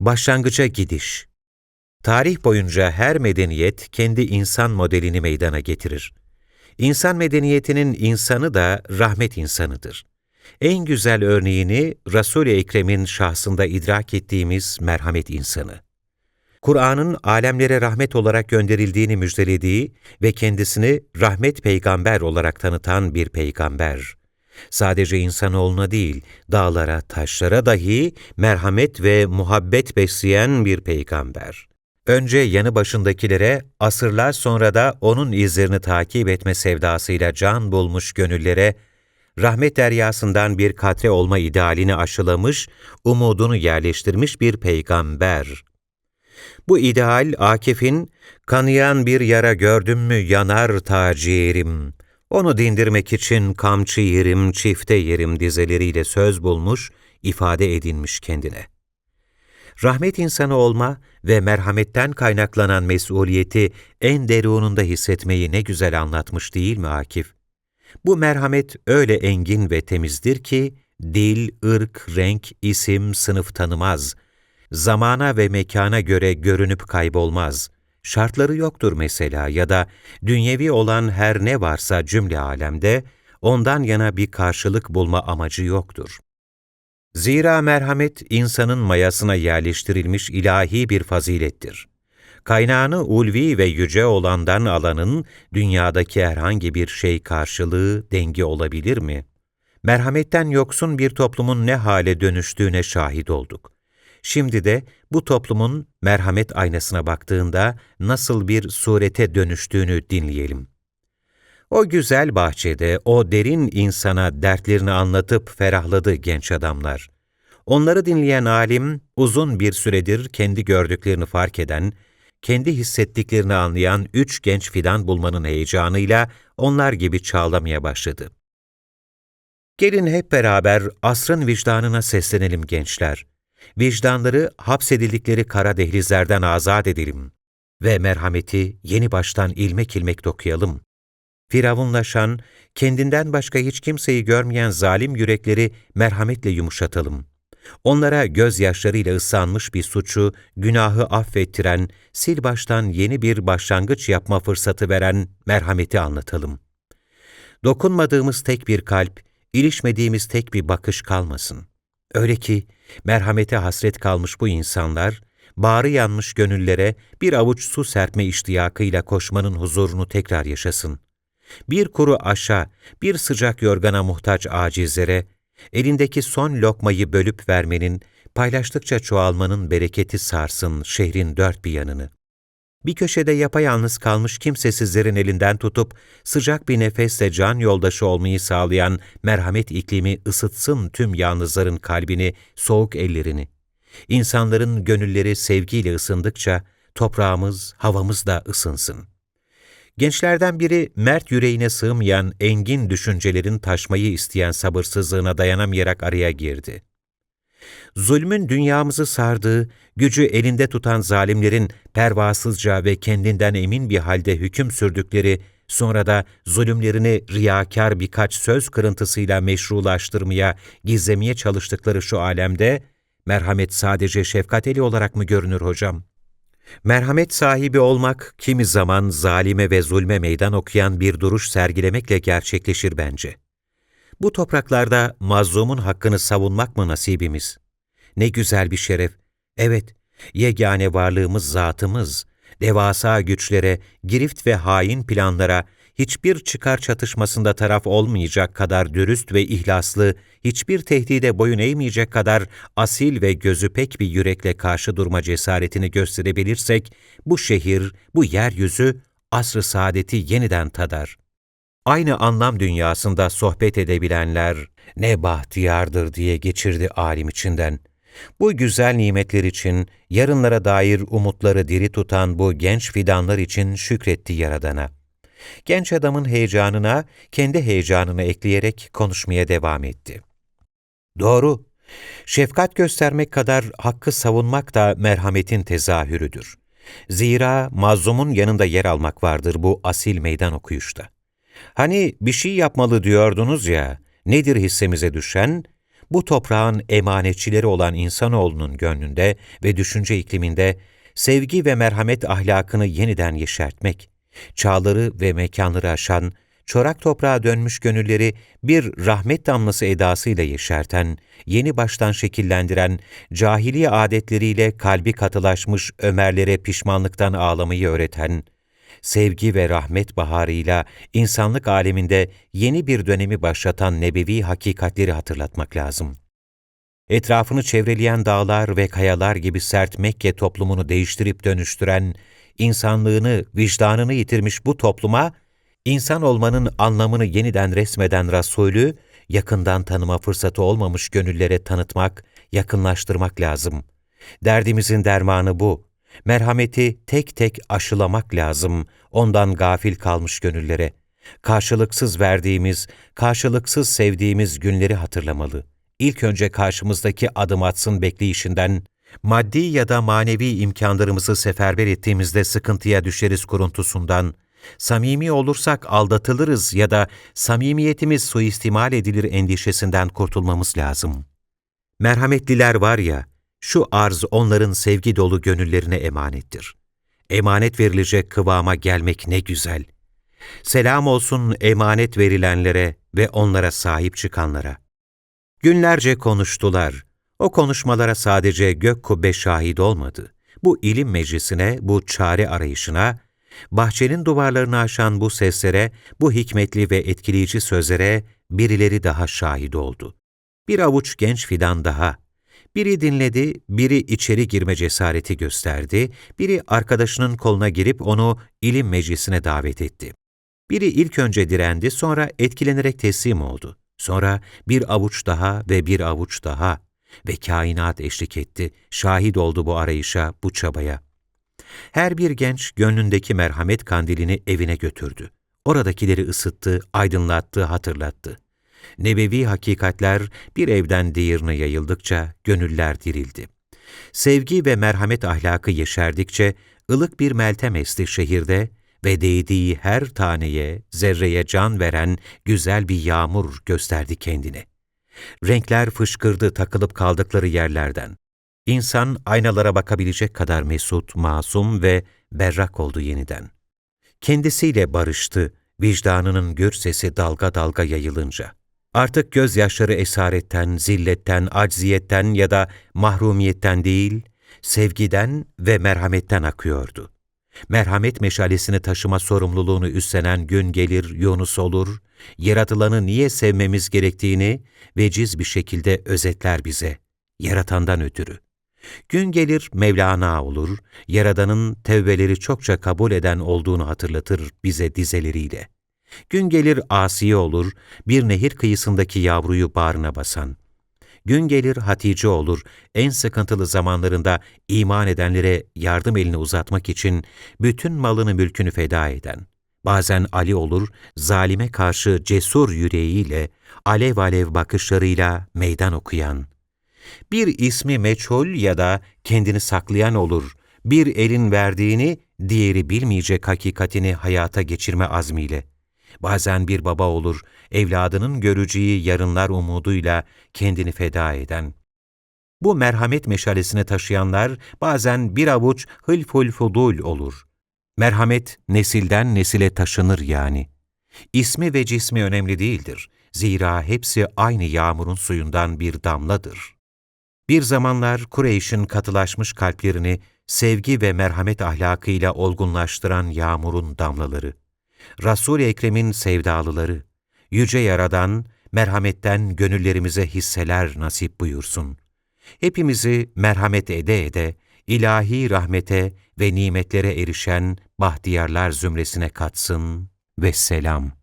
Başlangıca gidiş. Tarih boyunca her medeniyet kendi insan modelini meydana getirir. İnsan medeniyetinin insanı da rahmet insanıdır. En güzel örneğini Resul-i Ekrem'in şahsında idrak ettiğimiz merhamet insanı. Kur'an'ın alemlere rahmet olarak gönderildiğini müjdelediği ve kendisini rahmet peygamber olarak tanıtan bir peygamber. Sadece insanoğluna değil, dağlara, taşlara dahi merhamet ve muhabbet besleyen bir peygamber. Önce yanı başındakilere, asırlar sonra da onun izlerini takip etme sevdasıyla can bulmuş gönüllere, rahmet deryasından bir katre olma idealini aşılamış, umudunu yerleştirmiş bir peygamber. Bu ideal, Akif'in, kanayan bir yara gördüm mü yanar taciğerim, onu dindirmek için kamçı yerim, çifte yerim dizeleriyle söz bulmuş, ifade edinmiş kendine. Rahmet insanı olma ve merhametten kaynaklanan mesuliyeti en derununda hissetmeyi ne güzel anlatmış değil mi Akif? Bu merhamet öyle engin ve temizdir ki, dil, ırk, renk, isim, sınıf tanımaz. Zamana ve mekana göre görünüp kaybolmaz. Şartları yoktur mesela ya da dünyevi olan her ne varsa cümle alemde, ondan yana bir karşılık bulma amacı yoktur. Zira merhamet, insanın mayasına yerleştirilmiş ilahi bir fazilettir. Kaynağını ulvi ve yüce olandan alanın, dünyadaki herhangi bir şey karşılığı, dengi olabilir mi? Merhametten yoksun bir toplumun ne hale dönüştüğüne şahit olduk. Şimdi de bu toplumun merhamet aynasına baktığında nasıl bir surete dönüştüğünü dinleyelim. O güzel bahçede o derin insana dertlerini anlatıp ferahladı genç adamlar. Onları dinleyen alim uzun bir süredir kendi gördüklerini fark eden, kendi hissettiklerini anlayan üç genç fidan bulmanın heyecanıyla onlar gibi çağlamaya başladı. Gelin hep beraber asrın vicdanına seslenelim gençler. Vicdanları hapsedildikleri kara dehlizlerden azat edelim ve merhameti yeni baştan ilmek ilmek dokuyalım. Firavunlaşan, kendinden başka hiç kimseyi görmeyen zalim yürekleri merhametle yumuşatalım. Onlara gözyaşlarıyla ıslanmış bir suçu, günahı affettiren, sil baştan yeni bir başlangıç yapma fırsatı veren merhameti anlatalım. Dokunmadığımız tek bir kalp, ilişmediğimiz tek bir bakış kalmasın. Öyle ki merhamete hasret kalmış bu insanlar, bağrı yanmış gönüllere bir avuç su serpme iştiyakıyla koşmanın huzurunu tekrar yaşasın. Bir kuru aşa, bir sıcak yorgana muhtaç acizlere, elindeki son lokmayı bölüp vermenin, paylaştıkça çoğalmanın bereketi sarsın şehrin dört bir yanını. Bir köşede yapayalnız kalmış kimsesizlerin elinden tutup sıcak bir nefesle can yoldaşı olmayı sağlayan merhamet iklimi ısıtsın tüm yalnızların kalbini, soğuk ellerini. İnsanların gönülleri sevgiyle ısındıkça toprağımız, havamız da ısınsın. Gençlerden biri mert yüreğine sığmayan engin düşüncelerin taşmayı isteyen sabırsızlığına dayanamayarak araya girdi. Zulmün dünyamızı sardığı, gücü elinde tutan zalimlerin pervasızca ve kendinden emin bir halde hüküm sürdükleri, sonra da zulümlerini riyakar birkaç söz kırıntısıyla meşrulaştırmaya, gizlemeye çalıştıkları şu alemde, merhamet sadece şefkat eli olarak mı görünür hocam? Merhamet sahibi olmak, kimi zaman zalime ve zulme meydan okuyan bir duruş sergilemekle gerçekleşir bence. Bu topraklarda mazlumun hakkını savunmak mı nasibimiz? Ne güzel bir şeref. Evet, yegane varlığımız zatımız, devasa güçlere, girift ve hain planlara, hiçbir çıkar çatışmasında taraf olmayacak kadar dürüst ve ihlaslı, hiçbir tehdide boyun eğmeyecek kadar asil ve gözü pek bir yürekle karşı durma cesaretini gösterebilirsek, bu şehir, bu yeryüzü asr-ı saadeti yeniden tadar. Aynı anlam dünyasında sohbet edebilenler ne bahtiyardır diye geçirdi alim içinden. Bu güzel nimetler için, yarınlara dair umutları diri tutan bu genç fidanlar için şükretti Yaradan'a. Genç adamın heyecanına, kendi heyecanını ekleyerek konuşmaya devam etti. Doğru, şefkat göstermek kadar hakkı savunmak da merhametin tezahürüdür. Zira mazlumun yanında yer almak vardır bu asil meydan okuyuşta. Hani bir şey yapmalı diyordunuz ya, nedir hissemize düşen? bu toprağın emanetçileri olan insanoğlunun gönlünde ve düşünce ikliminde sevgi ve merhamet ahlakını yeniden yeşertmek, çağları ve mekanları aşan, çorak toprağa dönmüş gönülleri bir rahmet damlası edasıyla yeşerten, yeni baştan şekillendiren, cahiliye adetleriyle kalbi katılaşmış Ömerlere pişmanlıktan ağlamayı öğreten, sevgi ve rahmet baharıyla insanlık aleminde yeni bir dönemi başlatan nebevi hakikatleri hatırlatmak lazım. Etrafını çevreleyen dağlar ve kayalar gibi sert Mekke toplumunu değiştirip dönüştüren, insanlığını, vicdanını yitirmiş bu topluma, insan olmanın anlamını yeniden resmeden Rasulü, yakından tanıma fırsatı olmamış gönüllere tanıtmak, yakınlaştırmak lazım. Derdimizin dermanı bu. Merhameti tek tek aşılamak lazım ondan gafil kalmış gönüllere. Karşılıksız verdiğimiz, karşılıksız sevdiğimiz günleri hatırlamalı. İlk önce karşımızdaki adım atsın bekleyişinden, maddi ya da manevi imkanlarımızı seferber ettiğimizde sıkıntıya düşeriz kuruntusundan, samimi olursak aldatılırız ya da samimiyetimiz suistimal edilir endişesinden kurtulmamız lazım. Merhametliler var ya, şu arz onların sevgi dolu gönüllerine emanettir. Emanet verilecek kıvama gelmek ne güzel. Selam olsun emanet verilenlere ve onlara sahip çıkanlara. Günlerce konuştular. O konuşmalara sadece gök kubbe şahit olmadı. Bu ilim meclisine, bu çare arayışına, bahçenin duvarlarını aşan bu seslere, bu hikmetli ve etkileyici sözlere birileri daha şahit oldu. Bir avuç genç fidan daha, biri dinledi, biri içeri girme cesareti gösterdi, biri arkadaşının koluna girip onu ilim meclisine davet etti. Biri ilk önce direndi, sonra etkilenerek teslim oldu. Sonra bir avuç daha ve bir avuç daha ve kainat eşlik etti, şahit oldu bu arayışa, bu çabaya. Her bir genç gönlündeki merhamet kandilini evine götürdü. Oradakileri ısıttı, aydınlattı, hatırlattı. Nebevi hakikatler bir evden diğerine yayıldıkça gönüller dirildi. Sevgi ve merhamet ahlakı yeşerdikçe ılık bir meltem esti şehirde ve değdiği her taneye, zerreye can veren güzel bir yağmur gösterdi kendini. Renkler fışkırdı takılıp kaldıkları yerlerden. İnsan aynalara bakabilecek kadar mesut, masum ve berrak oldu yeniden. Kendisiyle barıştı, vicdanının gür sesi dalga dalga yayılınca. Artık gözyaşları esaretten, zilletten, acziyetten ya da mahrumiyetten değil, sevgiden ve merhametten akıyordu. Merhamet meşalesini taşıma sorumluluğunu üstlenen gün gelir, Yunus olur, yaratılanı niye sevmemiz gerektiğini veciz bir şekilde özetler bize, yaratandan ötürü. Gün gelir Mevlana olur, Yaradan'ın tevbeleri çokça kabul eden olduğunu hatırlatır bize dizeleriyle. Gün gelir asiye olur, bir nehir kıyısındaki yavruyu bağrına basan. Gün gelir Hatice olur, en sıkıntılı zamanlarında iman edenlere yardım elini uzatmak için bütün malını mülkünü feda eden. Bazen Ali olur, zalime karşı cesur yüreğiyle, alev alev bakışlarıyla meydan okuyan. Bir ismi meçhul ya da kendini saklayan olur, bir elin verdiğini, diğeri bilmeyecek hakikatini hayata geçirme azmiyle. Bazen bir baba olur, evladının göreceği yarınlar umuduyla kendini feda eden. Bu merhamet meşalesini taşıyanlar bazen bir avuç hılful fudul olur. Merhamet nesilden nesile taşınır yani. İsmi ve cismi önemli değildir. Zira hepsi aynı yağmurun suyundan bir damladır. Bir zamanlar Kureyş'in katılaşmış kalplerini sevgi ve merhamet ahlakıyla olgunlaştıran yağmurun damlaları. Resul-i Ekrem'in sevdalıları, Yüce Yaradan, merhametten gönüllerimize hisseler nasip buyursun. Hepimizi merhamet ede ede, ilahi rahmete ve nimetlere erişen bahtiyarlar zümresine katsın ve selam.